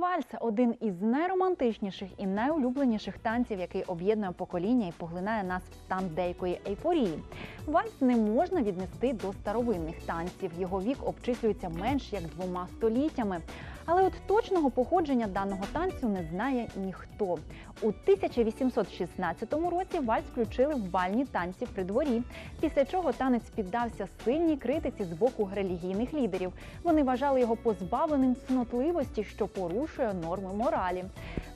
Вальс один із найромантичніших і найулюбленіших танців, який об'єднує покоління і поглинає нас в стан деякої ейфорії. Вальс не можна віднести до старовинних танців. Його вік обчислюється менш як двома століттями. Але от точного походження даного танцю не знає ніхто. У 1816 році вальс включили в бальні танці при дворі, після чого танець піддався сильній критиці з боку релігійних лідерів. Вони вважали його позбавленим цнотливості, що порушує норми моралі.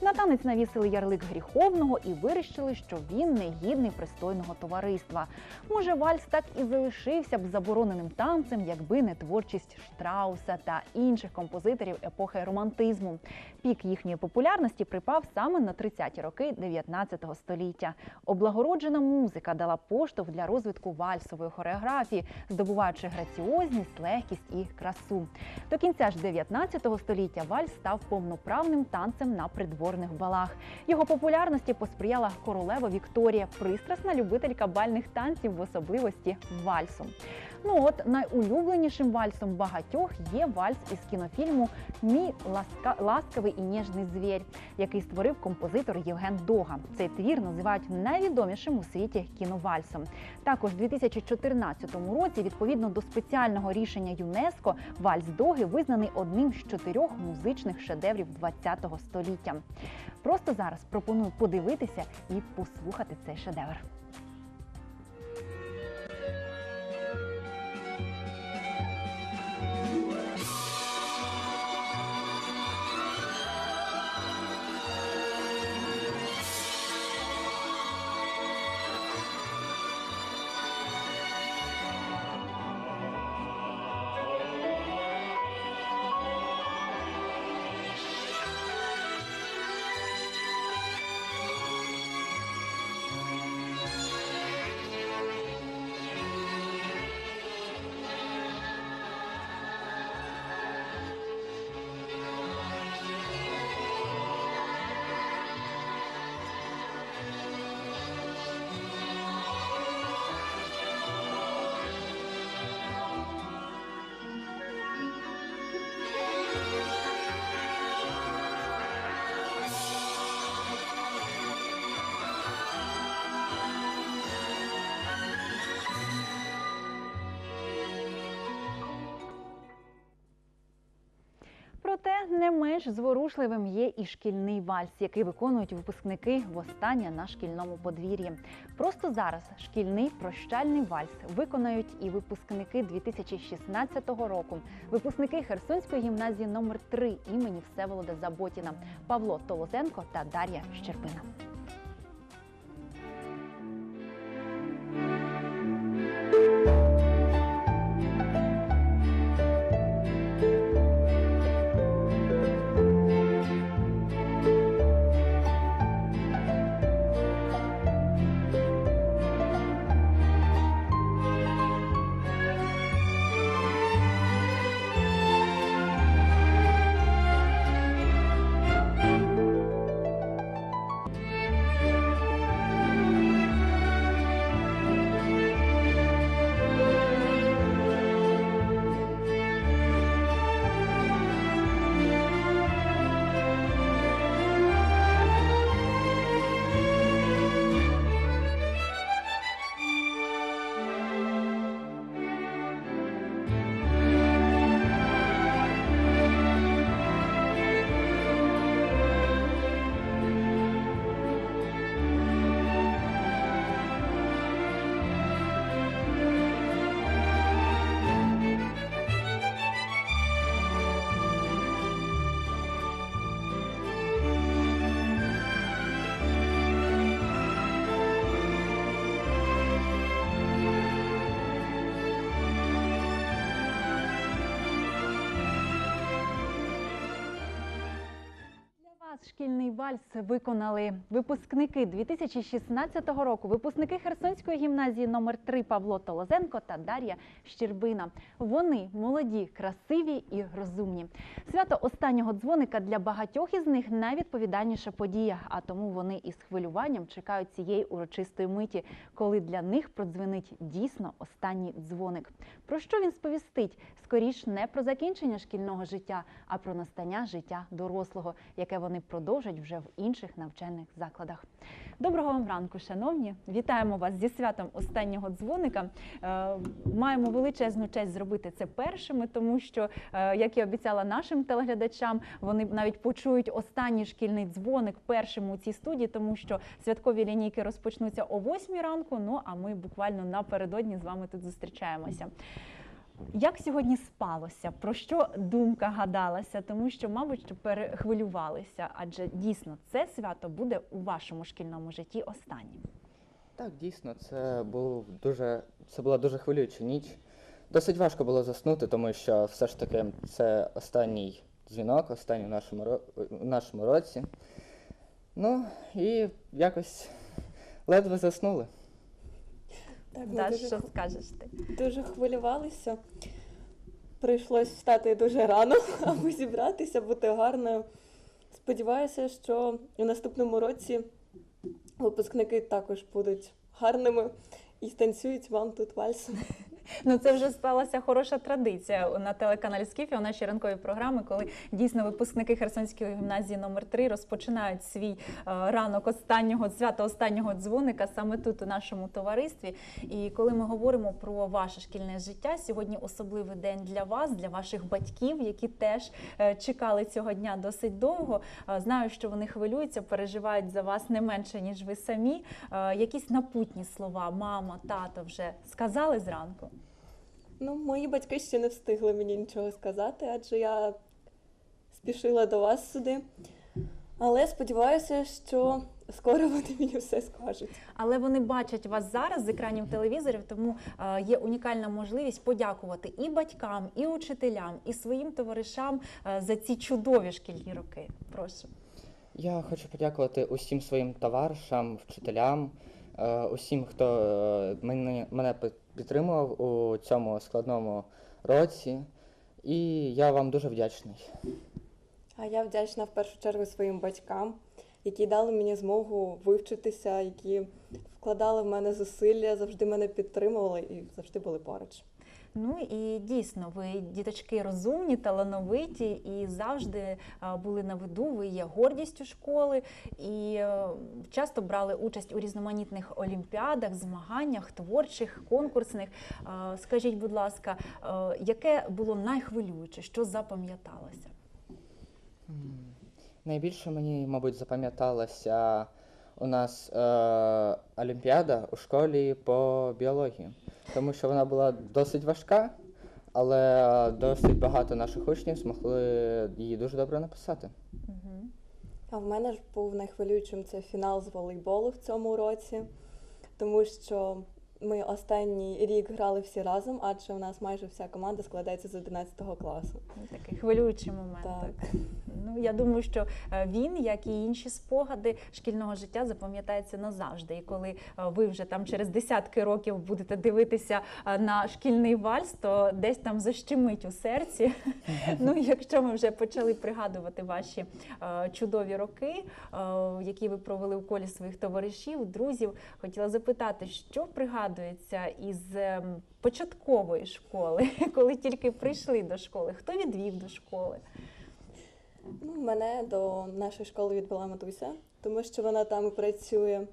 На танець навісили ярлик гріховного і вирішили, що він не гідний пристойного товариства. Може, вальс так і залишився б забороненим танцем, якби не творчість Штрауса та інших композиторів епохи романтизму. Пік їхньої популярності припав саме на 30-ті роки 19 століття. Облагороджена музика дала поштовх для розвитку вальсової хореографії, здобуваючи граціозність, легкість і красу. До кінця ж 19 століття вальс став повноправним танцем на придворних балах. Його популярності посприяла королева Вікторія, пристрасна любителька бальних танців, в особливості вальсу. Ну от найулюбленішим вальсом багатьох є вальс із кінофільму Мій ласка... ласкавий і ніжний звір, який створив композитор Євген Дога. Цей твір називають найвідомішим у світі кіновальсом. Також у 2014 році, відповідно до спеціального рішення ЮНЕСКО, вальс Доги визнаний одним з чотирьох музичних шедеврів ХХ століття. Просто зараз пропоную подивитися і послухати цей шедевр. Менш зворушливим є і шкільний вальс, який виконують випускники востаннє на шкільному подвір'ї. Просто зараз шкільний прощальний вальс виконають і випускники 2016 року. Випускники Херсонської гімназії номер 3 імені Всеволода Заботіна Павло Толозенко та Дар'я Щербина. Шкільний вальс виконали випускники 2016 року. Випускники Херсонської гімназії номер 3 Павло Толозенко та Дар'я Щербина. Вони молоді, красиві і розумні. Свято останнього дзвоника для багатьох із них найвідповідальніша подія. А тому вони із хвилюванням чекають цієї урочистої миті, коли для них продзвенить дійсно останній дзвоник. Про що він сповістить? Скоріш не про закінчення шкільного життя, а про настання життя дорослого, яке вони продовжать вже в інших навчальних закладах. Доброго вам ранку, шановні! Вітаємо вас зі святом останнього дзвоника. Е, Маємо величезну честь зробити це першими, тому що, е, як і обіцяла нашим телеглядачам, вони навіть почують останній шкільний дзвоник першим у цій студії, тому що святкові лінійки розпочнуться о 8 ранку. Ну а ми буквально напередодні з вами тут зустрічаємося. Як сьогодні спалося? Про що думка гадалася? Тому що, мабуть, перехвилювалися, адже дійсно це свято буде у вашому шкільному житті останнім. Так, дійсно, це був дуже це була дуже хвилююча ніч. Досить важко було заснути, тому що все ж таки це останній дзвінок, останній в нашому, в нашому році. Ну і якось ледве заснули. Так, Даш, дуже, що скажеш ти? дуже хвилювалися. Прийшлось встати дуже рано, аби зібратися, бути гарною. Сподіваюся, що у наступному році випускники також будуть гарними і станцюють вам тут вальсом. Ну це вже сталася хороша традиція на телеканалі Скіфі у нашій ранковій програми, коли дійсно випускники Херсонської гімназії номер 3 розпочинають свій е, ранок останнього свято останнього дзвоника саме тут у нашому товаристві. І коли ми говоримо про ваше шкільне життя, сьогодні особливий день для вас, для ваших батьків, які теж е, чекали цього дня досить довго. Е, Знаю, що вони хвилюються, переживають за вас не менше ніж ви самі. Якісь напутні слова, мама, тато вже сказали зранку. Ну, мої батьки ще не встигли мені нічого сказати, адже я спішила до вас сюди. Але сподіваюся, що скоро вони мені все скажуть. Але вони бачать вас зараз з екранів телевізорів, тому е, є унікальна можливість подякувати і батькам, і учителям, і своїм товаришам е, за ці чудові шкільні роки. Прошу. Я хочу подякувати усім своїм товаришам, вчителям, усім, хто е, мене, мене підтримував у цьому складному році. І я вам дуже вдячний. А я вдячна в першу чергу своїм батькам, які дали мені змогу вивчитися, які вкладали в мене зусилля, завжди мене підтримували і завжди були поруч. Ну і дійсно, ви діточки розумні, талановиті і завжди були на виду. Ви є гордістю школи і е, часто брали участь у різноманітних олімпіадах, змаганнях, творчих, конкурсних. Скажіть, будь ласка, е, яке було найхвилююче, що запам'яталося? Найбільше мені, мабуть, запам'яталася у нас е, Олімпіада у школі по біології, тому що вона була досить важка, але досить багато наших учнів змогли її дуже добре написати. Угу. А в мене ж був найхвилюючим це фінал з волейболу в цьому році, тому що ми останній рік грали всі разом, адже у нас майже вся команда складається з 11 класу. Такий хвилюючий момент. Так. Ну я думаю, що е, він, як і інші спогади шкільного життя, запам'ятається назавжди. І коли е, ви вже там через десятки років будете дивитися е, на шкільний вальс, то десь там защемить у серці. Ну, якщо ми вже почали пригадувати ваші чудові роки, які ви провели у колі своїх товаришів, друзів, хотіла запитати, що пригадується із ем, початкової школи, коли тільки прийшли до школи, хто відвів до школи? Ну, мене до нашої школи відвела матуся, тому що вона там і працює.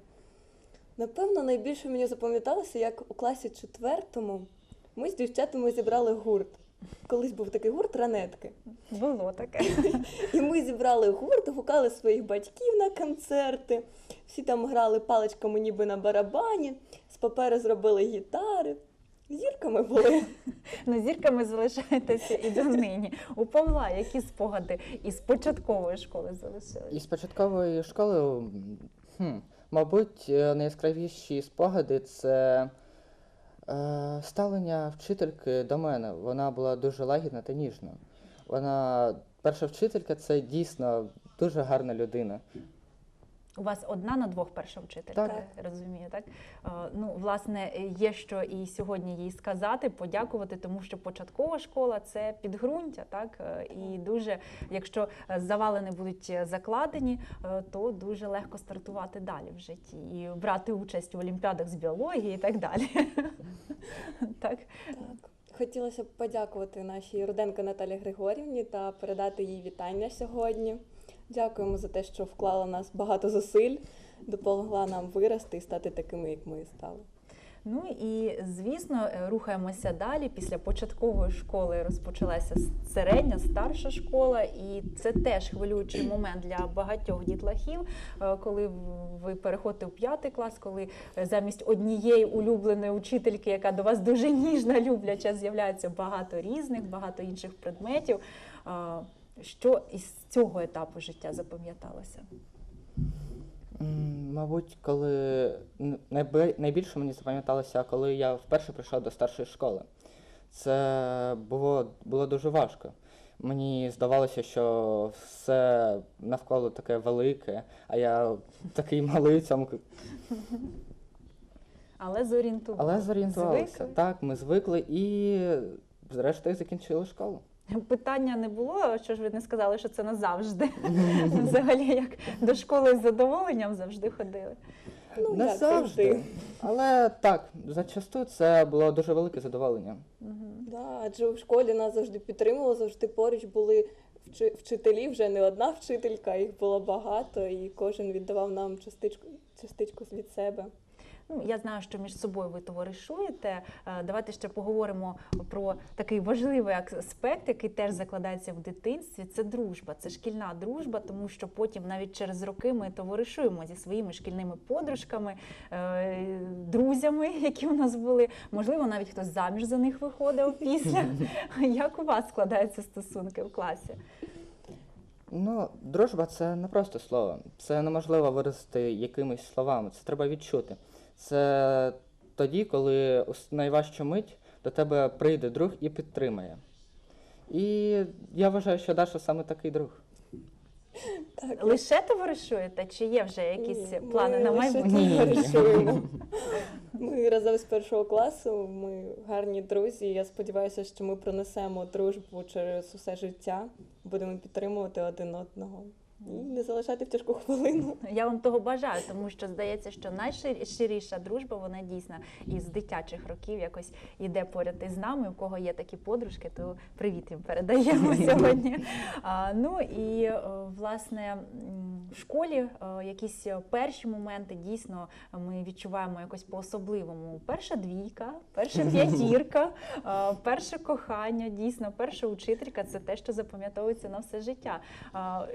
Напевно, найбільше мені запам'яталося, як у класі четвертому ми з дівчатами зібрали гурт. Колись був такий гурт ранетки. Було таке. І ми зібрали гурт, гукали своїх батьків на концерти. Всі там грали паличками ніби на барабані, з паперу зробили гітари. Зірками були. Ну, зірками залишаєтеся і донині. У Павла які спогади із початкової школи залишилися? Із початкової школи, хм, мабуть, е, найяскравіші спогади це е, ставлення вчительки до мене. Вона була дуже лагідна та ніжна. Вона, перша вчителька, це дійсно дуже гарна людина. У вас одна на двох перша вчителька, Так. розумію, так? Е, Ну, власне, є що і сьогодні їй сказати, подякувати, тому що початкова школа це підґрунтя, так? Е, І дуже, якщо е, завалини будуть закладені, то дуже легко стартувати далі в житті і брати участь в олімпіадах з біології і так далі. Так. Хотілося б подякувати нашій Руденко Наталі Григорівні та передати їй вітання сьогодні. Дякуємо за те, що вклала нас багато зусиль, допомогла нам вирости і стати такими, як ми стали. Ну і звісно, е, рухаємося далі. Після початкової школи розпочалася середня, старша школа, і це теж хвилюючий момент для багатьох дітлахів, е, коли ви переходите в п'ятий клас, коли е, замість однієї улюбленої учительки, яка до вас дуже ніжна, любляча, з'являється багато різних, багато інших предметів. Що із цього етапу життя запам'яталося? Мабуть, коли найбільше мені запам'яталося, коли я вперше прийшов до старшої школи. Це було, було дуже важко. Мені здавалося, що все навколо таке велике, а я такий малий цьому. Але зорієнтувалися. Але зорієнтувалися. Звикли? Так, ми звикли і зрештою закінчили школу. Питання не було, що ж ви не сказали, що це назавжди. Взагалі, як до школи з задоволенням завжди ходили. Ну, Не як завжди. завжди. Але так, зачасту це було дуже велике задоволення. Да, адже в школі нас завжди підтримували, завжди поруч були вчи- вчителі, вже не одна вчителька, їх було багато, і кожен віддавав нам частичку, частичку від себе. Ну, я знаю, що між собою ви товаришуєте. Е, Давайте ще поговоримо про такий важливий аспект, який теж закладається в дитинстві. Це дружба, це шкільна дружба, тому що потім навіть через роки ми товаришуємо зі своїми шкільними подружками, е, друзями, які у нас були. Можливо, навіть хтось заміж за них виходив після. Як у вас складаються стосунки в класі? Ну, дружба це не просто слово. Це неможливо виразити якимись словами. Це треба відчути. Це тоді, коли у найважчу мить до тебе прийде друг і підтримає. І я вважаю, що Даша саме такий друг. Так, Лише товаришуєте, чи є вже якісь Ні, плани ми на лише майбутнє? Товаришуємо. Ми разом з першого класу, ми гарні друзі. Я сподіваюся, що ми пронесемо дружбу через усе життя, будемо підтримувати один одного і не залишати в тяжку хвилину. Я вам того бажаю, тому що здається, що найщиріша дружба, вона дійсно із дитячих років якось іде поряд із нами. У кого є такі подружки, то привіт їм передаємо сьогодні. А, ну і е, власне в школі е, якісь перші моменти дійсно ми відчуваємо якось по-особливому. Перша двійка, перша п'ятірка, е, перше кохання, дійсно, перша учителька це те, що запам'ятовується на все життя. А,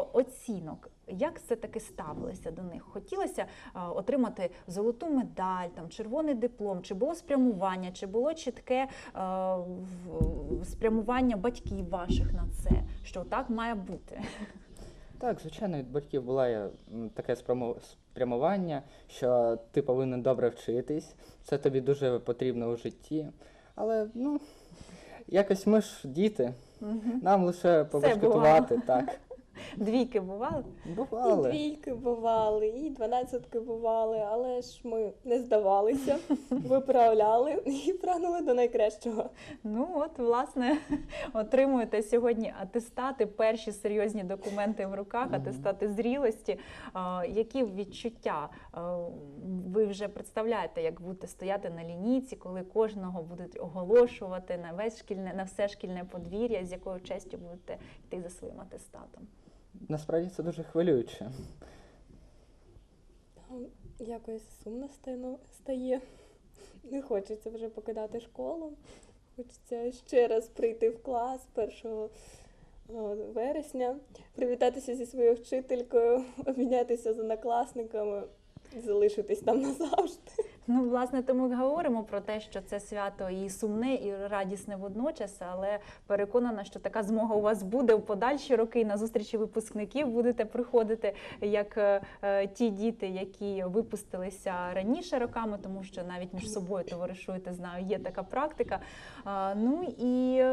Щодо оцінок, як все таки ставилися до них? Хотілося отримати золоту медаль, там червоний диплом, чи було спрямування, чи було чітке спрямування батьків ваших на це, що так має бути? Так, звичайно, від батьків було таке спрямування, що ти повинен добре вчитись, це тобі дуже потрібно у житті. Але ну, якось ми ж діти, нам лише побашкетувати, так. Двійки бували? І двійки бували, і дванадцятки бували, але ж ми не здавалися, виправляли і прагнули до найкращого. Ну от, власне, отримуєте сьогодні атестати, перші серйозні документи в руках, атестати зрілості. Які відчуття ви вже представляєте, як будете стояти на лінійці, коли кожного будуть оголошувати на весь шкільне, на все шкільне подвір'я, з якою честю будете йти за своїм атестатом? Насправді це дуже хвилююче. Якось сумно стає. Не хочеться вже покидати школу. Хочеться ще раз прийти в клас 1 вересня, привітатися зі своєю вчителькою, обмінятися з однокласниками, залишитись там назавжди. Ну, власне, тому і говоримо про те, що це свято і сумне, і радісне водночас, але переконана, що така змога у вас буде в подальші роки. На зустрічі випускників будете приходити як е, е, ті діти, які випустилися раніше роками, тому що навіть між собою товаришуєте, знаю, є така практика. Ну і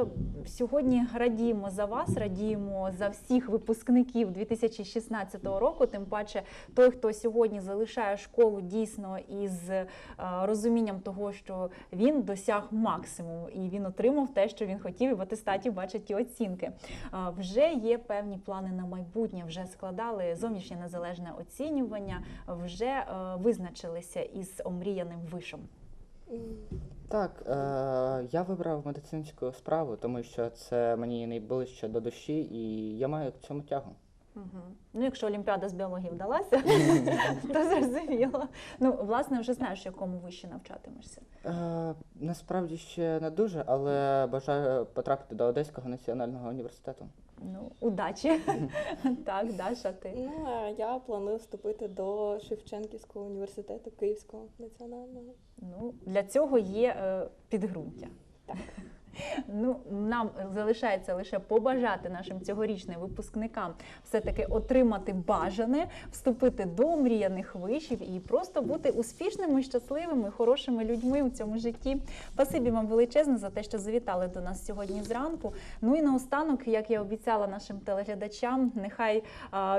сьогодні радіємо за вас, радіємо за всіх випускників 2016 року. Тим паче, той, хто сьогодні залишає школу дійсно із розумінням того, що він досяг максимуму і він отримав те, що він хотів, і в атестаті бачить ті оцінки. Вже є певні плани на майбутнє, вже складали зовнішнє незалежне оцінювання, вже е, визначилися із омріяним вишом. Так, е, я вибрав медицинську справу, тому що це мені найближче до душі, і я маю к цьому тягу. Угу. Ну, якщо Олімпіада з біології вдалася, то зрозуміло. Ну, власне, вже знаєш, в якому виші навчатимешся. Е, насправді ще не дуже, але бажаю потрапити до Одеського національного університету. Ну, удачі. так, Даша, ти. Ну, а я планую вступити до Шевченківського університету Київського національного. Ну, для цього є е, підґрунтя. Так. Ну, нам залишається лише побажати нашим цьогорічним випускникам все-таки отримати бажане, вступити до мріяних вишів і просто бути успішними, щасливими, хорошими людьми у цьому житті. Спасибі вам величезне за те, що завітали до нас сьогодні зранку. Ну і наостанок, як я обіцяла нашим телеглядачам, нехай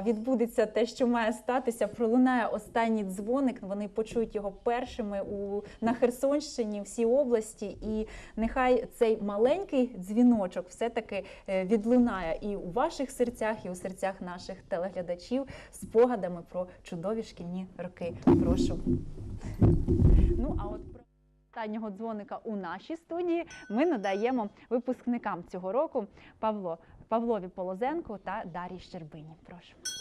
відбудеться те, що має статися. Пролунає останній дзвоник. Вони почують його першими у на Херсонщині, всій області, і нехай цей маленький дзвіночок все-таки е, відлунає і у ваших серцях, і у серцях наших телеглядачів спогадами про чудові шкільні роки. Прошу. Ну а от про останнього дзвоника у нашій студії ми надаємо випускникам цього року Павло Павлові Полозенку та Дар'ї Щербині. Прошу.